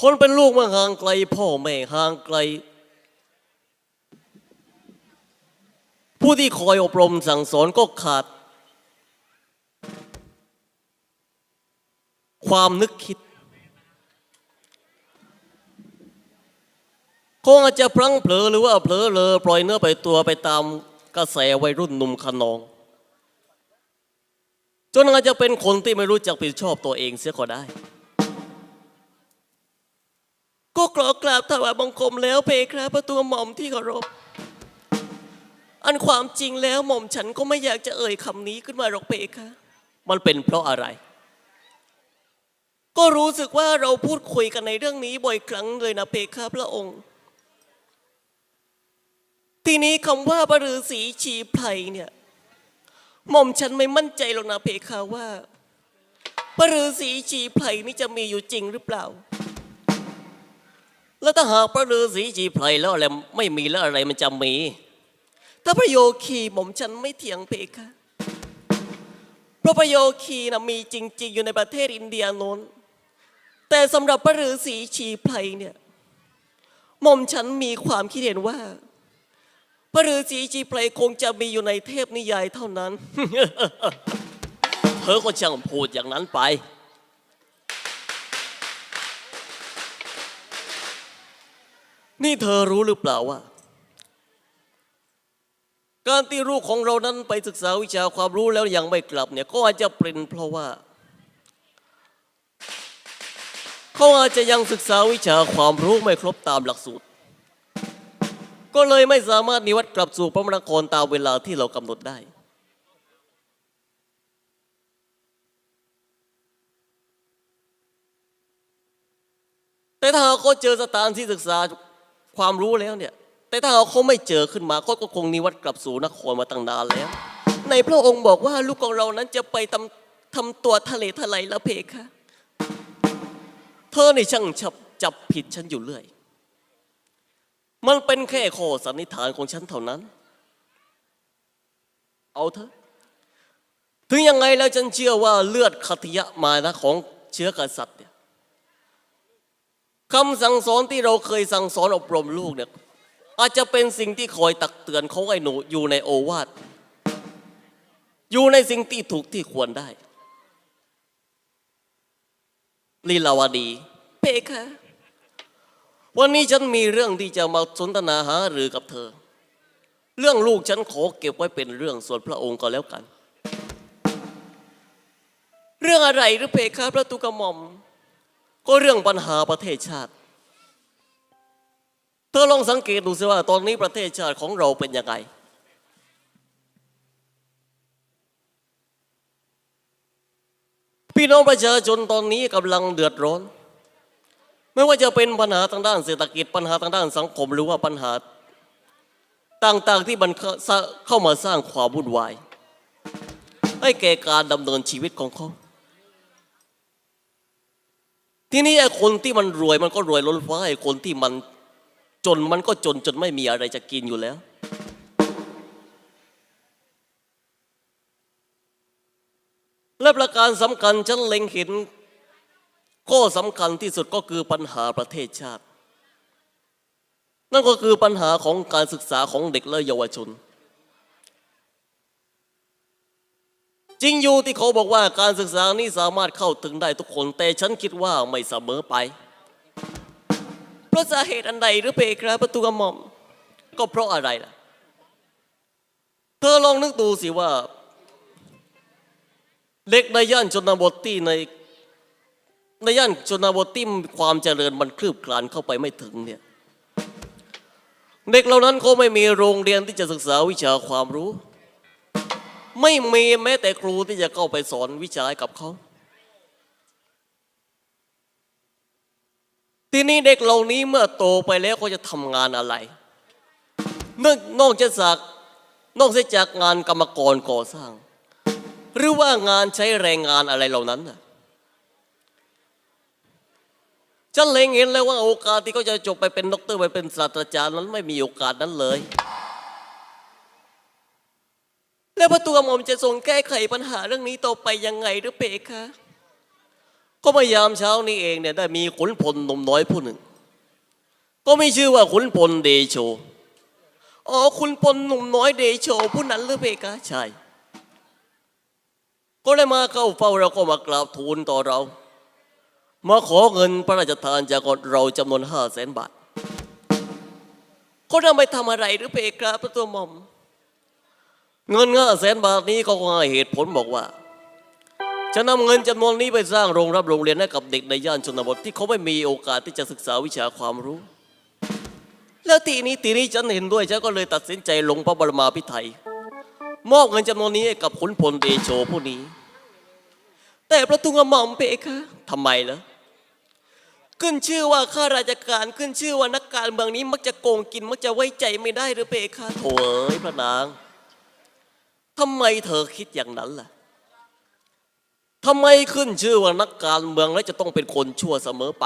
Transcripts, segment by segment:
คนเป็นลูกมาห่างไกล พ่อแม่ห่างไกล ผู้ที่คอยอบรมสั่งสอนก็ขาด ความนึกคิดคงอาจจะพลั้งเผลอหรือว่าเผลอเลอปล่อยเนื้อไปตัวไปตามกระแสวัยรุ่นหนุ่มขนอง จนอาจจะเป็นคนที่ไม่รู้จักผิดชอบตัวเองเสียก็ได้ ก็กรอกราบถวายบังคมแล้วเพครับพระตัวหม่อมที่เคารพ อันความจริงแล้วหม่อมฉันก็ไม่อยากจะเอ่ยคำนี้ขึ้นมาหรอกเพคะ มันเป็นเพราะอะไร ก็รู้สึกว่าเราพูดคุยกันในเรื่องนี้บ่อยครั้งเลยนะเพคะพระองค์ ทีนี้คำว่าปรือสีชีไพรเนี่ยหม่อมฉันไม่มั่นใจหรอกนะเพคะว่าปรือสีชีไพรนี่จะมีอยู่จริงหรือเปล่า แล้วถ้าหากพระฤาษีจีไพรแล้วอะไรไม่มีแล้วอะไรมันจะมีถ้าพระโยคีหม่อมฉันไม่เถียงเพคะเพราะพระโยคีนะมีจริง ๆ อยู่ในประเทศอินเดียโน้น แต่สำหรับพระฤาษีชีไพรเนี่ยหม่อมฉันมีความคิดเห็นว่า พระฤาษีชีไพรคงจะมีอยู่ในเทพนิยายเท่านั้น เธอก็ช่างพูดอย่างนั้นไป นี่เธอรู้หรือเปล่าว่า การที่ลูกของเรานั้นไปศึกษาวิชาความรู้แล้วยังไม่กลับเนี่ยก็อาจจะเป็นเพราะว่าเขาอาจจะยังศึกษาวิชาความรู้ไม่ครบตามหลักสูตร ก็เลยไม่สามารถนิวัตกลับสู่พระมนครตามเวลาที่เรากำหนดได้แต่ถ้าเขาเจอสถานที่ศึกษา ความรู้แล้วเนี่ย แต่ถ้าเขาไม่เจอขึ้นมาเขาก็คงนิวัตกลับสู่นครมาตั้งนานแล้ว ในพระองค์บอกว่าลูกของเรานั้นจะไปทำทำตัวทะเลทลายแล้วเพคะเธอในช่างจับจับผิดฉันอยู่เรื่อย มันเป็นแค่ข้อสันนิษฐานของฉันเท่านั้น เอาเถอะ ถึงยังไงแล้วฉันเชื่อว่าเลือดคติยะมานะของเชื้อกษัตริย์เนี่ย คำสั่งสอนที่เราเคยสั่งสอนอบรมลูกเนี่ยอาจจะเป็นสิ่งที่คอยตักเตือนของไอ้หนูอยู่ในโอวาทอยู่ในสิ่งที่ถูกที่ควรได้ ลีลาวดี เพคะวันนี้ฉันมีเรื่องที่จะมาสนทนาหารือกับเธอ เรื่องลูกฉันขอเก็บไว้เป็นเรื่องส่วนพระองค์ก็แล้วกัน เรื่องอะไรหรือเพคะพระตุกระหม่อม ก็เรื่องปัญหาประเทศชาติ เธอลองสังเกตดูสิว่า ตอนนี้ประเทศชาติของเราเป็นยังไง พี่น้องประชาชนตอนนี้กำลังเดือดร้อน ไม่ว่าจะเป็นปัญหาทางด้านเศรษฐกิจปัญหาทางด้านสังคมหรือว่าปัญหาต่างๆที่มันเข้าเข้ามาสร้างความวุ่นวายให้แก่การดำเนินชีวิตของเขา ทีนี้ไอ้คนที่มันรวยมันก็รวยล้นฟ้าไอ้คนที่มันจนมันก็จนจนไม่มีอะไรจะกินอยู่แล้ว และประการสำคัญฉันเล็งเห็นข้อสำคัญที่สุดก็คือปัญหาประเทศชาติ นั่นก็คือปัญหาของการศึกษาของเด็กและเยาวชน จริงอยู่ที่เขาบอกว่าการศึกษานี้สามารถเข้าถึงได้ทุกคน แต่ฉันคิดว่าไม่เสมอไป เพราะสาเหตุอันใดหรือเพครับประตูกระหม่อม ก็เพราะอะไรล่ะ เธอลองนึกดูสิว่า เด็กในย่านชนบทที่ในในย่านชนบทที่ความเจริญมันคลืบคลานเข้าไปไม่ถึงเนี่ยเด็กเหล่านั้นเขาไม่มีโรงเรียนที่จะศึกษาวิชาความรู้ ไม่มีแม้แต่ครูที่จะเข้าไปสอนวิชาให้กับเขา ทีนี้เด็กเหล่านี้เมื่อโตไปแล้วเขาจะทำงานอะไรนอกนอกจากนอกจากงานกรรมกรก่อสร้าง หรือว่างานใช้แรงงานอะไรเหล่านั้นนะฉันเล็งเห็นแล้วว่าโอกาสที่เขาจะจบไปเป็นด็อกเตอร์ไปเป็นศาสตราจารย์นั้นไม่มีโอกาสนั้นเลย แล้วพระตัวหม่อมจะทรงแก้ไขปัญหาเรื่องนี้ต่อไปยังไงหรือเปคะก็เมายามเช้านี้เองเนี่ยได้มีขุนพลหนุ่มน้อยผู้หนึ่ง ก็ไม่ชื่อว่าขุนพลเดโชอ๋อขุนพลหนุ่มน้อยเดโชผู้นั้นหรือเพคะใช่ก็ได้มาเข้าเฝ้าเราก็มากราบทูลต่อเรา มาขอเงินพระราชทานจากเราจำนวนห้าแสนบาทก็นำไปทำอะไรหรือเพคะพระตัวหม่อม เงินห้าแสนบาทนี้เขาก็ให้เหตุผลบอกว่า จะนำเงินจำนวนนี้ไปสร้างโรงรับโรงเรียนให้กับเด็กในย่านชนบทที่เขาไม่มีโอกาสที่จะศึกษาวิชาความรู้ แล้วทีนี้ทีนี้ฉันเห็นด้วยฉันก็เลยตัดสินใจลงพระบรมาภิไธยมอบเงินจำนวนนี้ให้กับขุนพลเดโชผู้นี้ แต่พระตุงกระหม่อมเพคะทำไมล่ะขึ้นชื่อว่าข้าราชการขึ้นชื่อว่านักการเมืองนี้มักจะโกงกินมักจะไว้ใจไม่ได้หรือเพคะโถ่เอ้ยพระนาง ทำไมเธอคิดอย่างนั้นล่ะทำไมขึ้นชื่อว่านักการเมืองแล้วจะต้องเป็นคนชั่วเสมอไป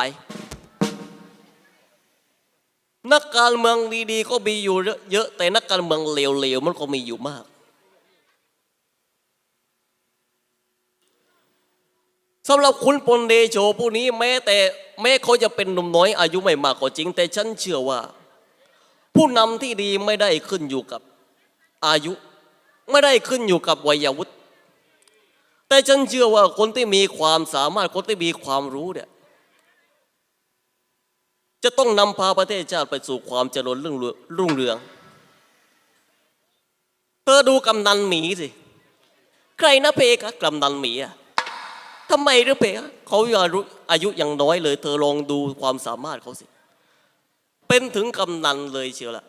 นักการเมืองดีๆ ก็มีอยู่เยอะแต่นักการเมืองเลวๆมันก็มีอยู่มาก สำหรับคุณปนเดโชผู้นี้แม้แต่แม้เขาจะเป็นหนุ่มน้อยอายุไม่มากก็จริง แต่ฉันเชื่อว่า ผู้นำที่ดีไม่ได้ขึ้นอยู่กับอายุ ไม่ได้ขึ้นอยู่กับวัยวุฒิแต่ฉันเชื่อว่าคนที่มีความสามารถคนที่มีความรู้เนี่ยจะต้องนำพาประเทศชาติไปสู่ความเจริญรุ่งเรืองรุ่งเรืองเธอดูกำนันหมีสิ ใครนะเพคะกำนันหมีอะทำไมหรือเพคะเขาอายุอายุยังน้อยเลย เธอลองดูความสามารถเขาสิ เป็นถึงกำนันเลยเชียวละ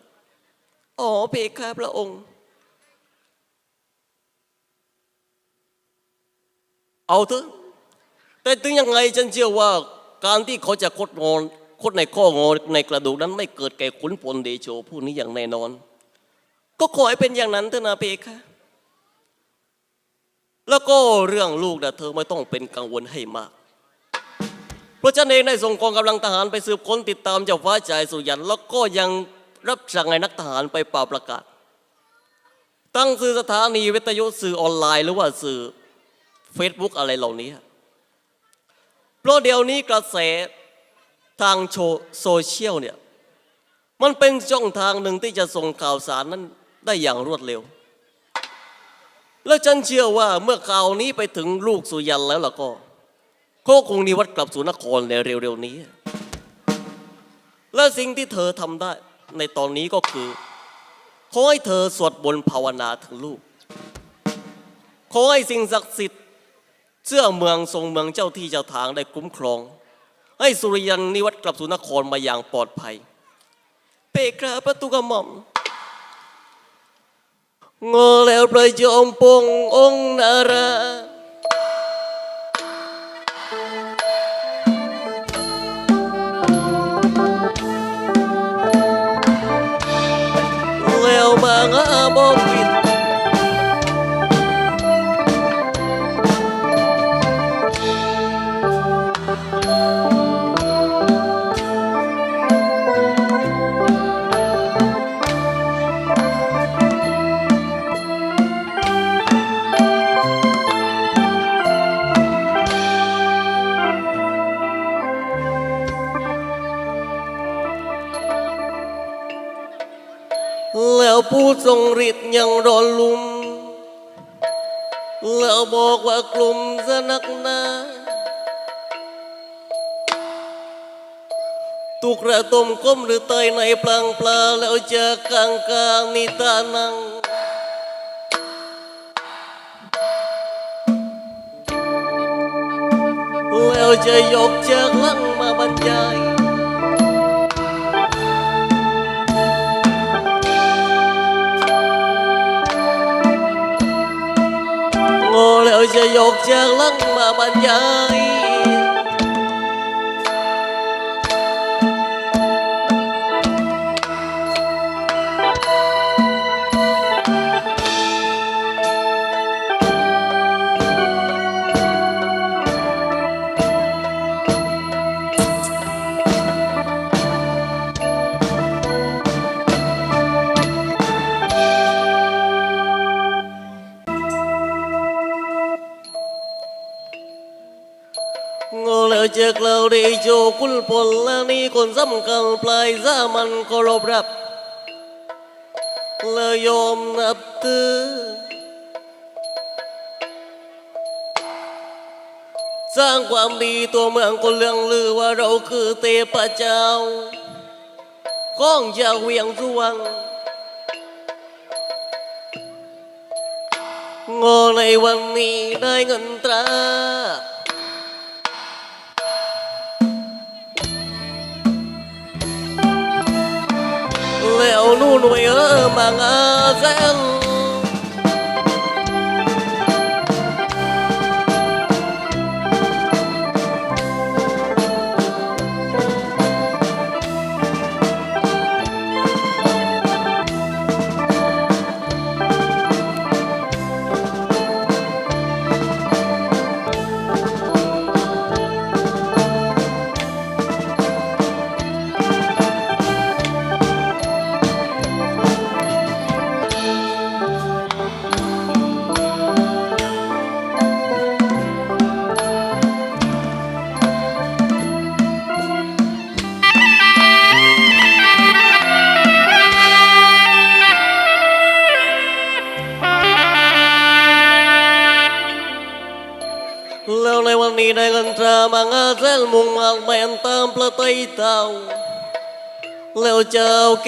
อ๋อเพคะพระองค์ เอาเถอะแต่ถึงยังไงฉันเชื่อว่าการที่เขาจะคดงอนคดในข้องอในกระดูกนั้นไม่เกิดแก่ขุนพลเดโชผู้นี้อย่างแน่นอน ก็ขอให้เป็นอย่างนั้นเถอะนะเพคะแล้วก็เรื่องลูกนะเธอไม่ต้องเป็นกังวลให้มากเพราะฉันเองได้ส่งกองกำลังทหารไปสืบค้นติดตามเจ้าฟ้าใจสุยันแล้วก็ยังรับสั่งให้นักทหารไปเป่าประกาศ ตั้งสื่อสถานีวิทยุสื่อออนไลน์หรือว่าสื่อ เฟซบุ๊กอะไรเหล่านี้ เพราะเดี๋ยวนี้กระแสทางโซเชียลเนี่ยมันเป็นช่องทางหนึ่งที่จะส่งข่าวสารนั้นได้อย่างรวดเร็ว และฉันเชื่อว่าเมื่อข่าวนี้ไปถึงลูกสุยันแล้วล่ะก็เขาคงนิวัตกลับสู่นครในเร็วๆนี้ และสิ่งที่เธอทำได้ในตอนนี้ก็คือขอให้เธอสวดบนภาวนาถึงลูกขอให้สิ่งศักดิ์สิทธิ์ เสื้อเมืองทรงเมืองเจ้าที่เจ้าทางได้คุ้มครอง ให้สุริยันนิวัตกลับสู่นครมาอย่างปลอดภัย เปกราประตูกระหม่อมงอแล้วประยอมปงองค์นารา แล้วผู้ทรงฤทธิ์ยังรอลุม แล้วบอกว่ากลุ่มสนักหนาตุกระต้มก้มหรือเตยในปลังปลาแล้วจอกลางกลางนิตานังแล้วจะยกจากหลังมาบรรยาย โง่แล้วจะย จอกเราได้โจกุลพลและนี่คนสำคัญปลายสามันเคารพรับและยอมนับถือสร้างความดีตัวเมืองคนเลืองลือว่าเราคือเทพเจ้าของชาเวียงสวรรณงอในวันนี้ได้เงินตรา แล้วนู่นไว้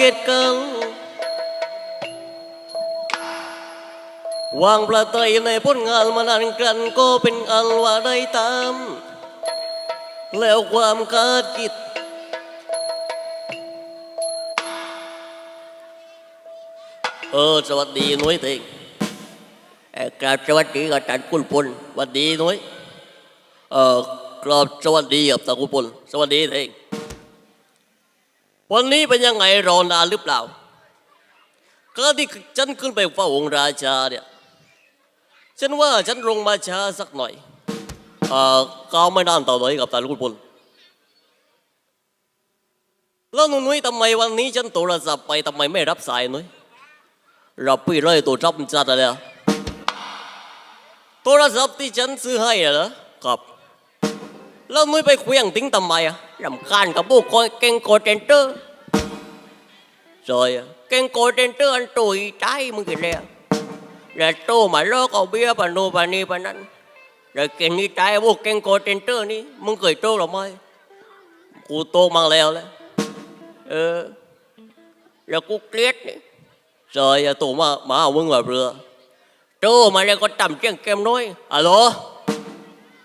กตกันวางประไตในผลงานมานานกันก็เป็นอันว่าได้ตามแล้วความคาดคิดเออสวัสดีนุ้ยเต็งกราบสวัสดีกับอาจารย์กุลพลสวัสดีนุ้ยเออ กราบสวัสดีกับตากุลพลสวัสดีเต็งวันนี้เป็นยังไงรอนานหรือเปล่าก็ที่ฉันขึ้นไปเฝ้าองค์ราชาเนี่ยฉันว่าฉันลงมาช้าสักหน่อยเอ่อก้าวไม่นานต่อเลยกับตาลูกพลแล้วหนุ่นุ้ยทำไมวันนี้ฉันโทรศัพท์ไปทำไมไม่รับสายหนุ้ยรับไปเลยตัวจับจัดอะไรอะโทรศัพท์ที่ฉันซื้อให้อะเหรอครับ แล้วนุ้ยไปคุยอย่างติ้งทำไมอะรำคาญกับพวกคนเก่งโกเซนเตอร์ rồi cái cô trên tư anh tuổi trái มึงกี่แล้วแล้วโตมาลอกเอาเบี้ยปานโนปานนี่ปานนั้นแล้วเก่งนี่ตายพวกเก่งโกเทน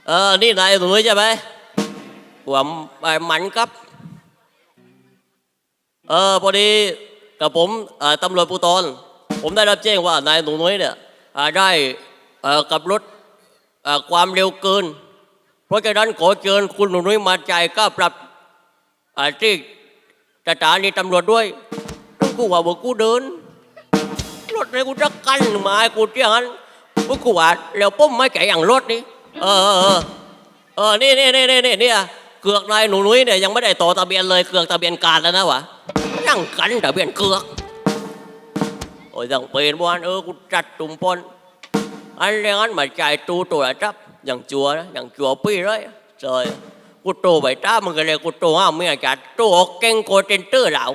เออ นี่นายหนุ่ยใช่ไหมหัวไปหมันครับ เออพอดีกับผมตำรวจปูตอน ผมได้รับแจ้งว่านายหนุ่ยเนี่ยได้กับรถความเร็วเกิน เพราะฉะนั้นขอเชิญคุณหนุ่ยมาจ่าใจก็ปรับที่สถานีตำรวจด้วยต้องกูว่าบอกกูเดินรถในกูจะกั้นหมายกูเที่ยงนั้นกูกูว่าแล้วป้มไม่แก่อย่างรถนี้ เออเออเออเออนี่นี่นี่นี่นี่เนี่ยเกือกนายหนูนุ้ยเนี่ยยังไม่ได้ต่อทะเบียนเลยเกือกทะเบียนการแล้วนะวะยังกันทะเบียนเกือกโอ้ยยังเป็นวันเออกูจัดตุ่มปนอันเรื่องนั้นมาจ่ายตูตัวจับอย่างจัวนะอย่างจัวปี้เลย trời ơi, กูโตไปจ้ามึงก็เลยกูโตห้าเมียจัดโตออกเก่งโกเทนเตอร์แล้ว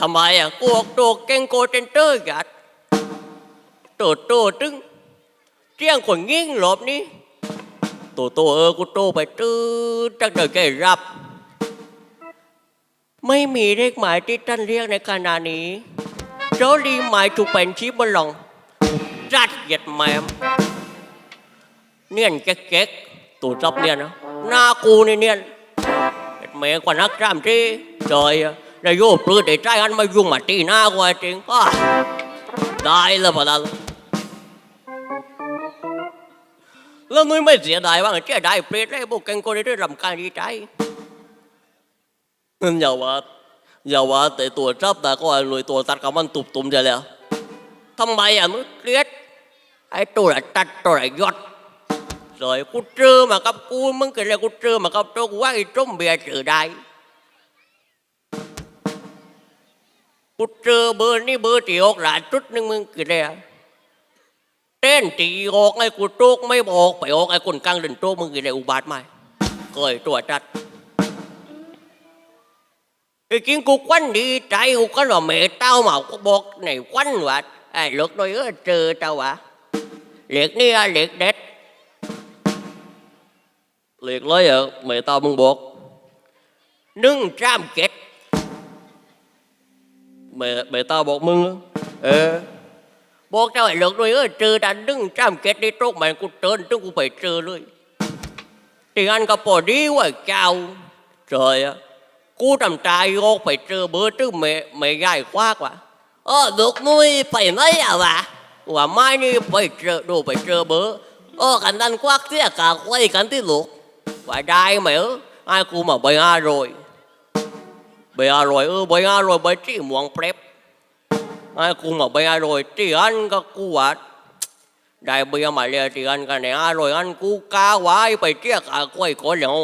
ทำไมอะกูออกตัวเก่งโกเทนเตอร์กัดตัวโตตึง เจียงคนงิ้งหลบนี้ตัวโตเออกูโตไปตื้อจักเดินแกรับไม่มีเลขหมายที่ท่านเรียกในขณะนี้โจลีหมายถูกเป็นชี้บนหลงจัดเหยียดแมมเนียนแก๊กๆตัวจับเนียนนะหน้ากูนี่เนียน mẹ còn hát làm chi trời ơi, nó vô bữa để trai anh mới dùng mà đi na qua chuyện à, đại là bà là แล้ว แล้วนุ้ยไม่เสียดายว่าแค่ได้เปรตได้บุกเก่งก็ได้รำคาญดีใจนั่นอย่าว่าอย่าว่าแต่ตัวจับแต่ก็หน่วยตัวตัดกับมันตุบตุมเดีแล้วทำไมอะนุ้เกลียดไอ้ตัวไหนตัดตัวไหนยอดเลยกูเจอมากับกูมึงเกิดอะไรกูเจอมากับตัวกูว่าไอ้จมเบียเจอได้กูเจอเบอร์นี่เบอร์ที่ออกหลายจุดหนึ่งมึงเกิดอยไเต้นตีออกไอ้กูโตกไม่บอกไปออกไอ้คนกลางเดินโตกมึงกินอะไรอุบาทไหมเคยตัวจัดไอ้กินกูควันดีใจกูก็ว่าแม่เต้ามาก็บอกไหนควันวะไอ้ลูกน้อยเออเจอเต้าวะเหล็กนี่อะเหล็กเด็ดเหล็กเลยอะแม่เต้ามึงบอกนึ่งจามเก็ดแม่แม่เต้าบอกมึงเออ บอกเจ้าไอ้เลิกด้วยเออเจอดันดึงจ้ำเก็ตในโต๊ะมันกูเตือนตึงกูไปเจอเลยทีอันก็พอดีว่าเจ้า trời ơi กูทำตายโยกไปเจอเบอร์ตึงไม่ไม่ใหญ่กว่ากว่าเออลูกนุ้ยไปไหนอะวะว่าไม่นี่ไปเจอดูไปเจอเบอร์เออกันนั้นควักเสียกาไว้กันที่ลูกว่าได้ไหมเออไอ้กูมาไปอร่อยไปอร่อยเออไปอร่อยไปที่หมวงเป ไอ้กูมาเบียโรยที่อันก็กูวัดได้เบียมาเรียที่อันกันเนี่ยอร่อยอันกูกาไวไปเกี่ยกากล้วยคนเหลียว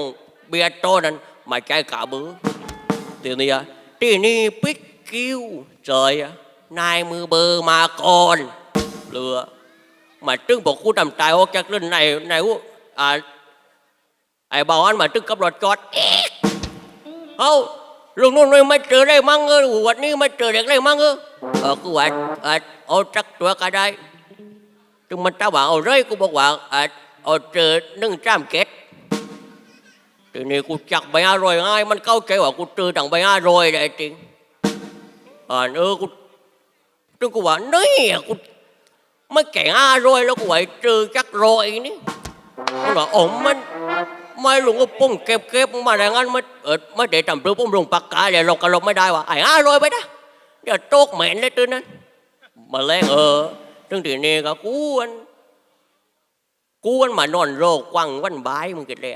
เบียโตนั้นมาใจกาบื้อทีนี้ทีนี่ปิ๊กกิ้วเจยนายมือเบอร์มาก่อนเรือมาตึ้งบอกกูทำใจโอกจากเรื่องไหนไหนอ่ไอ้บ่าวอันมาตึ้งกับรถจอดเอเอ้า ลุงนู่นไม่เจอได้มั้งเออวันนี้ไม่เจอเด็กได้มั้งเออเออกูว่าเออเอาจักตัวก็ได้จึงมันตาว่าเอาเลยกูบอกว่าเออเอาเจอนึ่งจ้ามเก็ดทีนี้กูจักใบอร่อยง่ายมันเข้าใจว่ากูเจอต่างใบอร่อยได้จริงอ่าเออกูจึงกูว่านี่อะกูไม่แก่งอร่อยแล้วกูว่าเจอจักรอยนี่มันว่าโอ้มัน ไม่ลุงก็ปุ้งเก็บเก็บมาอย่างนั้นไม่เออไม่ได้ทำเพื่อปุ้งลงปากกาเลยลงกระลงไม่ได้ว่ะไอ้ห้าร้อยไปนะเดี๋ยวโตกเหม็นเลยตัวนั้นมาแรงเออถึงทีนี้ก็กวนกวนมานอนโรคกวังวันบายมึงกินเลย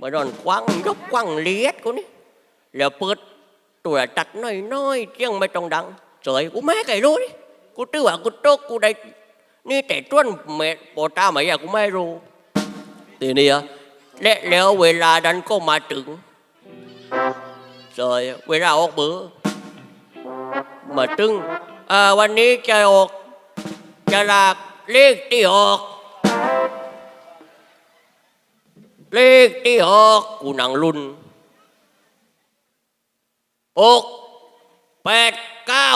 มานอนกวังยกกวังเลียดกูนี่แล้วเปิดตัวตัดน้อยๆเจียงไม่ต้องดังเฉยกูแม่ไก่รู้นี่กูตื้อว่ากูโตกกูได้นี่แต่ต้นเมโปตาไหมอะกูไม่รู้ทีนี้อะ และแล้วเวลานั้นก็มาถึง rồi เวลาออกเบอร์มาถึงอ่าวันนี้จะออกจะลากเลขที่ออก เลขที่ออกกูนังรุ่นหกแปดเก้า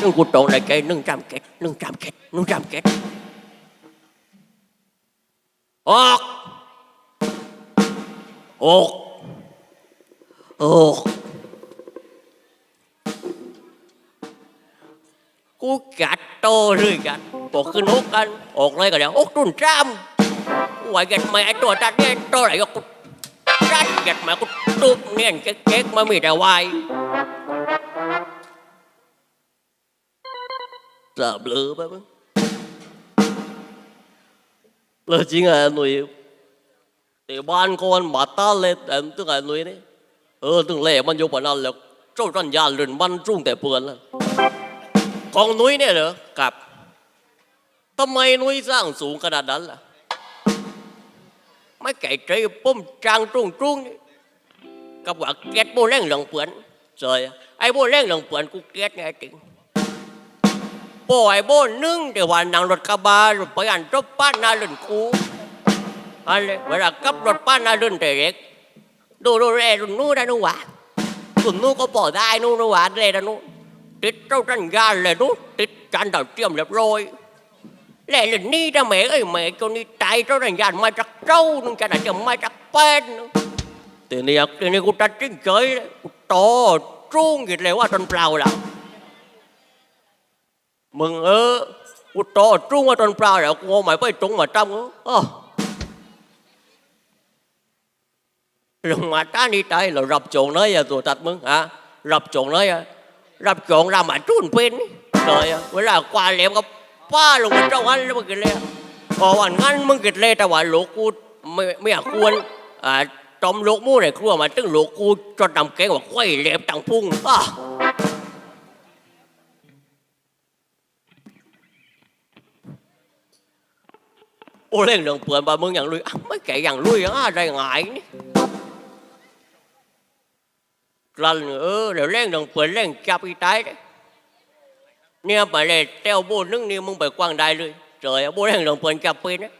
นึ่งกูตรงในใจนึ่งจำเก็ดนึ่งจำเก็ดนึ่งจำเก็ดออกโอกอกกูกัดโตเลยกันบอกขึ้นอกกันออกเลยกันเดี๋ยวอกตุ่นจ้ำกูว่าเก็ดแม่ตัวตัดเนี่ยโตไหนก็กูจัดเก็ดม่กูตุบเนี่ยเก๊กมามีแต่วายจะเลอไปมึงเบลอจริงอะหนุ่ย thì ban con mà ta lên em tức là nuôi đấy ờ từng lệ มันอยู่บนนั้นแล้วเจ้าจันยานเดินมันรุ่งแต่เปือนแล้วของนุ้ยเนี่ยเหรอกับทำไมนุ้ยสร้างสูงขนาดนั้นล่ะไม่ไก่ใจปุ้มจางตรุงตรุงกับว่าเก็ตโบแรงหลังเปือนเจยไอ้โบแรงหลังเปือนกูเก็ตไงจริงปล่อยโบนึ่งเดี๋ยววันนั่งรถกระบะรถไปอันจบป้านนาเล่นกู อะไเวลาขับรถป้านนะรุ่นเด็กดูดูเรรุ่นนู้นนะนู้นวะรุ่นนู้นก็บอกได้นู้นนู้นวะเรนะนู้นติดเจ้าจันยาเลยนู้นติดจันดาวเทียมเรียบร้อยเหล่รุ่นนี้นะแม่ไอ้ยแม่จนนี่ใจเจ้าจันยานมาจากเจ้านึงจันดาวเทียมมาจากเป็นตีนี้ตีนี้กูตัดจิ้งเฉยกูโตจุ้งกิดเลยว่าจนเปล่าแล้วมึงเออกูโตจุ้งว่าจนเปล่าแล้วกูเอาหมาไปตรงมาตั้งเออ ลงมาตานี่ใจเรารับโจงเลยอะตัวตัดมึงอะรับโจงเลยอะรับโจงรามาจุนเป็นเลยอะเวลากวาดเหลมก็ป้าลงมาเจ้างั้นแล้วมึงกินเลยพอวันงั้นมึงกินเลยแต่ว่าลูกกูไม่ไม่อยากควรอ่าจอมลูกมู่ในครัวมาตึงลูกกูจนทำแกงว่าควายเหลมตังพุ่งอะโอ้เล่นเรื่องเปลือนบามึงอย่างลุยอะไม่แก่อย่างลุยอะไลันเออเดี๋ยวเล่งดังเปิดเล่งจับอีตายเนี่ยไปเลยเต้าโบนึงนี่มึงไปกว้างได้เลยเจอโบเร่งดังเปิดจับปีนะ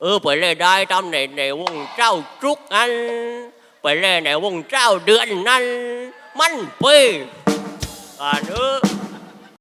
เออไปเลยได้ตามไหนไหนวงเจ้าจุกอันไปเลยไหนวงเจ้าเดือนนั้นมันปีอ่านเออ